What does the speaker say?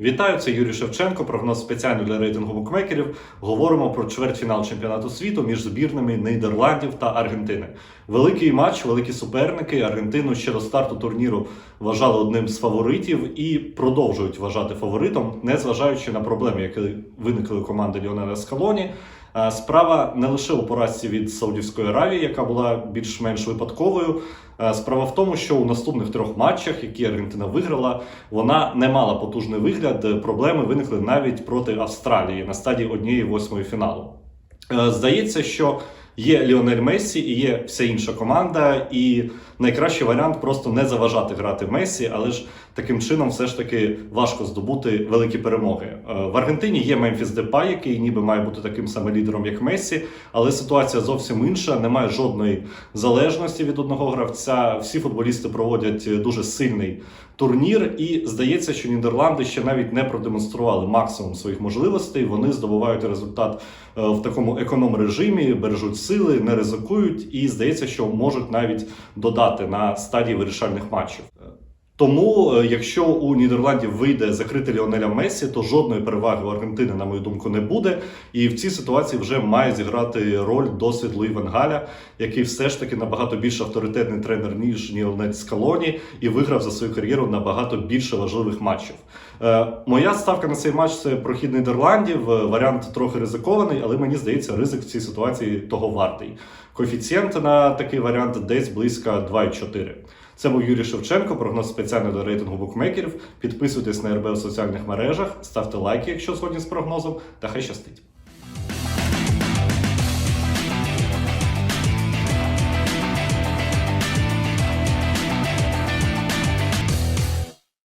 Вітаю, це Юрій Шевченко. Прогноз спеціально для рейтингу букмекерів. Говоримо про чвертьфінал чемпіонату світу між збірними Нідерландів та Аргентини. Великий матч, великі суперники. Аргентину ще до старту турніру вважали одним з фаворитів і продовжують вважати фаворитом, незважаючи на проблеми, які виникли у команди Ліонеля Скалоні. Е, Справа не лише у поразці від Саудівської Аравії, яка була більш-менш випадковою. Е, Справа в тому, що у наступних трьох матчах, які Аргентина виграла, вона не мала потужний вигляд. Проблеми виникли навіть проти Австралії на стадії однієї восьмої фіналу. Е, Здається, що є Ліонель Мессі і є вся інша команда, і найкращий варіант просто не заважати грати Мессі, але ж таким чином все ж таки важко здобути великі перемоги. Е, В Аргентині є Мемфіс Депай, який ніби має бути таким самим лідером, як Мессі, але ситуація зовсім інша. Немає жодної залежності від одного гравця. Всі футболісти проводять дуже сильний турнір, і здається, що Нідерланди ще навіть не продемонстрували максимум своїх можливостей. Вони здобувають результат е, в такому економ режимі, бережуть сили, не ризикують, і здається, що можуть навіть додати на стадії вирішальних матчів. Тому, е, якщо у Нідерландів вийде закрити Ліонеля Мессі, то жодної переваги у Аргентини, на мою думку, не буде. І в цій ситуації вже має зіграти роль досвід Луї Ван Галя, який все ж таки набагато більш авторитетний тренер, ніж Ліонель Скалоні, і виграв за свою кар'єру набагато більше важливих матчів. Е, моя ставка на цей матч це прохід Нідерландів. Е, Варіант трохи ризикований, але мені здається, ризик в цій ситуації того вартий. Коефіцієнт на такий варіант десь близько 2,4. Це був Юрій Шевченко, прогноз спеціально до рейтингу букмекерів. Підписуйтесь на РБ у соціальних мережах, ставте лайки, якщо згодні з прогнозом, та хай щастить.